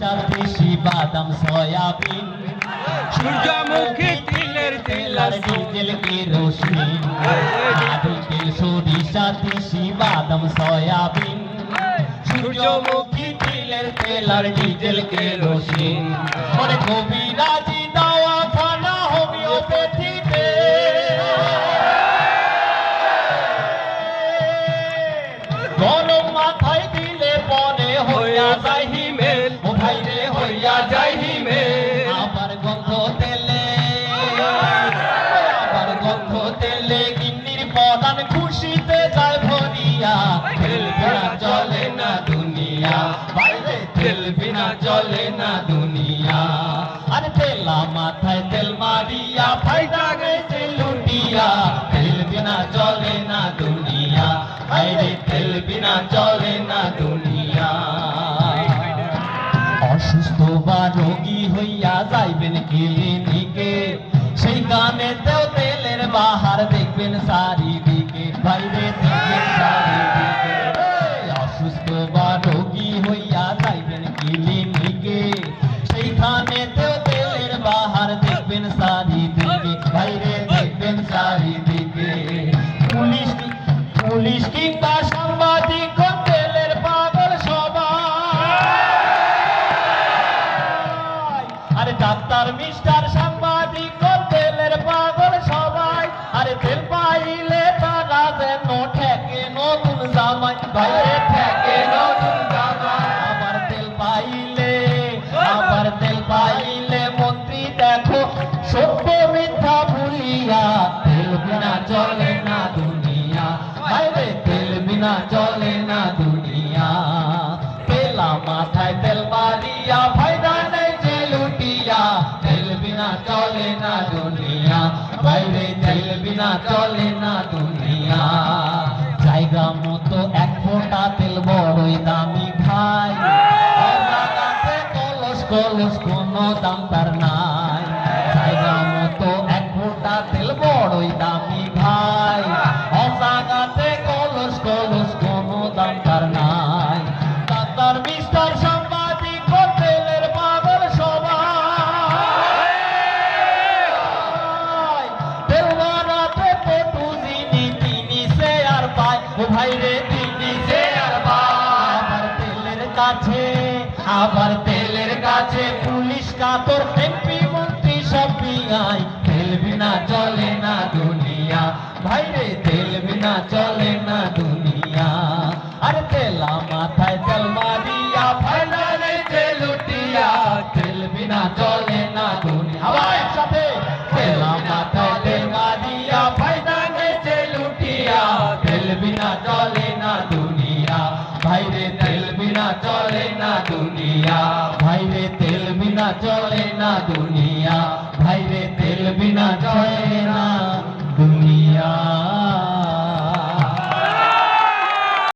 সাথে বাদাম সয়াবিন। সূর্যমুখী তিলের তেল আর ডিজেল কেরোসিন নারকেল সরিষা তিসি বাদাম সয়াবিন। সূর্যমুখী তিলের তেল আর ডিজেল কেরোসিন মনে কবিরাজি খুশিতে যায় ভরিয়া তেল বিনা চলে না দুনিয়া। বাইরে তেল বিনা চলে না দুনিয়া। আরে তেলা মাথায় তেল মারিয়া ফায়দা গেছে লুটিয়া। তেল বিনা চলে না দুনিয়া বাইরে তেল বিনা চলে না দুনিয়া। অসুস্থ বা রোগী হইয়া যাইবেন ক্লিনিকে সেই গানেতেও তেলের বাহার দেখবেন চারিদিকে পুলিশ কিংবা সাংবাদিক তেলের পাগল সবাই। আরে ডাক্তার মিস্টার চলে না দুনিয়া। তেলা মাথায় তেল মারিয়া ফায়দা নেই যে লুটিয়া। তেল বিনা চলে না দুনিয়া। বাইরে তেল বিনা চলে না দুনিয়া। জায়গা মতো এক ফোঁটা তেল বড়ই দামি ভাই কলস কলস কোনো দাম তার নাই। ডাক্তার মিস্টার সাংবাদিক ও তেলের পাগল সবাই। পটু যিনি তিনি সে আর পায়। ও ভাই রে, তিনি সে আর আবার তেলের কাছে, আবার তেলের কাছে পুলিশ কাতর, এমপি মন্ত্রী সব বিয়াই তেল বিনা চলে না দুনিয়া। ভাই রে, তেল বিনা চলে না দুনিয়া। বিনা চলে না দুনি আবার একসাথে তেলা মাথায় তেল মারিয়া ফায়দা তেল লুটিয়া। তেল বিনা চলে না দুনিয়া। ভাইরে তেল বিনা চলে না দুনিয়া। ভাইরে তেল বিনা চলে না দুনিয়া। ভাইরে তেল বিনা চলে